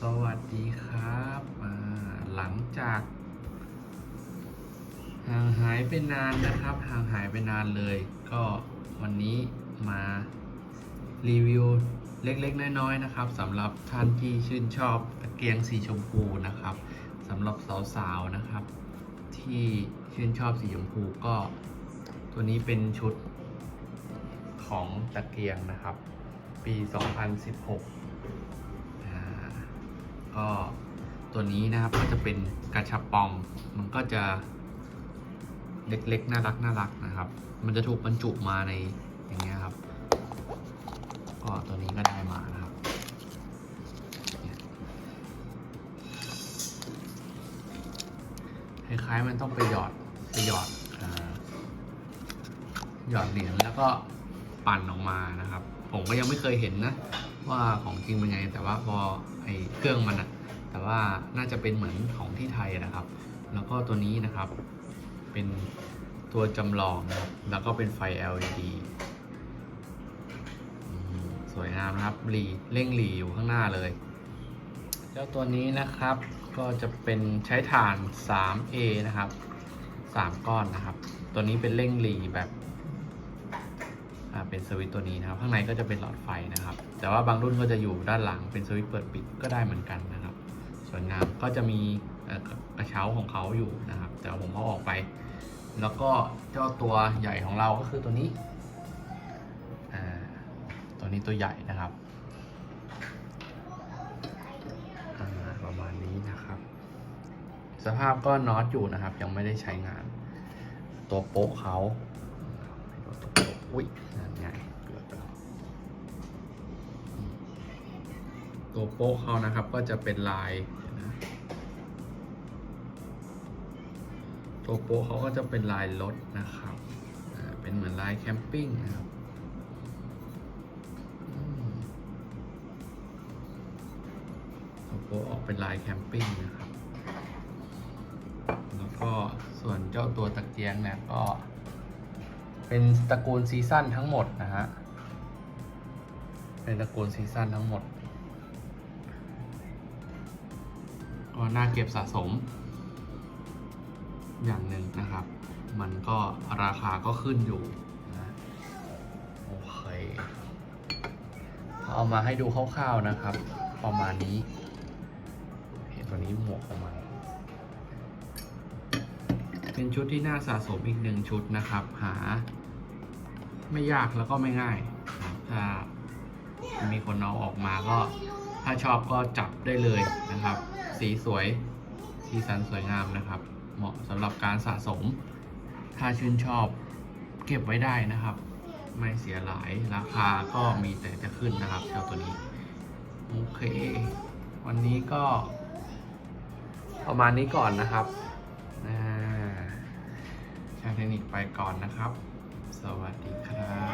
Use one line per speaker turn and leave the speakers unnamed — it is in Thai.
สวัสดีครับหลังจาก ห่างหายไปนานนะครับ ห่างหายไปนานเลย ก็วันนี้มารีวิวเล็กๆ น้อยๆนะครับสำหรับท่านที่ชื่นชอบตะเกียงสีชมพูนะครับสำหรับสาวๆนะครับ ที่ชื่นชอบสีชมพูก็ ตัวนี้เป็นชุดของตะเกียงนะครับ ปี 2016 ก็ตัวนี้นะครับก็จะเป็นกระชับปอง มันก็จะเล็กๆ น่ารักน่ารักนะครับ มันจะถูกบรรจุมาในอย่างเงี้ยครับ ก็ตัวนี้ก็ได้มานะครับ คล้ายๆมันต้องไปหยอดไปหยอดอหยอดเหรียญแล้วก็ปั่นออกมานะครับผมก็ยังไม่เคยเห็นนะ ว่าของจริงเป็นไง แต่ว่าพอไอเครื่องมันอะแต่ว่าน่าจะเป็นเหมือนของที่ไทยนะครับ แล้วก็ตัวนี้นะครับ เป็นตัวจำลองนะครับแล้วก็เป็นไฟ LED สวยงามนะครับหลีเร่งหลีอยู่ข้างหน้าเลยแล้วตัวนี้นะครับก็จะเป็นใช้ถ่าน 3A นะครับ 3 ก้อนนะครับ ตัวนี้เป็นเร่งหลีแบบ เป็นสวิตตัวนี้นะครับ ข้างในก็จะเป็นหลอดไฟนะครับ แต่ว่าบางรุ่นก็จะอยู่ด้านหลังเป็นสวิตเปิดปิดก็ได้เหมือนกันนะครับ สวยงามก็จะมีกระเช้าของเขาอยู่นะครับ แต่ว่าผมเอาออกไป แล้วก็เจ้าตัวใหญ่ของเราก็คือตัวนี้ตัวนี้ตัวใหญ่นะครับประมาณนี้นะครับ สภาพก็น็อตอยู่นะครับ ยังไม่ได้ใช้งาน ตัวโป๊ะเขา อุ้ยนั่นไงเกือบแล้วตัวโป๊ะเขานะครับก็จะเป็นลายนะตัวโป๊ะเขาก็จะเป็นลายรถนะครับเป็นเหมือนลายแคมปิ้งนะครับตัวโป๊ะออกเป็นลายแคมปิ้งนะครับ แล้วก็ส่วนเจ้าตัวตะเกียงเนี่ยก็ เป็นตระกูลซีซั่นทั้งหมดนะฮะ เป็นตระกูลซีซั่นทั้งหมด ก็น่าเก็บสะสม อย่างหนึ่งนะครับ มันก็ราคาก็ขึ้นอยู่นะโอเค เอามาให้ดูคร่าวๆนะครับ ประมาณนี้ เห็นตัวนี้หมวกของมัน เป็นชุดที่น่าสะสมอีกหนึ่งชุดนะครับ หา ไม่ยากแล้วก็ไม่ง่าย ถ้ามีคนเอาออกมาก็ ถ้าชอบก็จับได้เลยนะครับ สีสวย สีสันสวยงามนะครับ เหมาะสำหรับการสะสม ถ้าชื่นชอบเก็บไว้ได้นะครับ ไม่เสียหลายราคาก็มีแต่จะขึ้นนะครับเจ้าตัวนี้ โอเค วันนี้ก็ประมาณนี้ก่อนนะครับ เทคนิคไปก่อนนะครับ สวัสดีครับ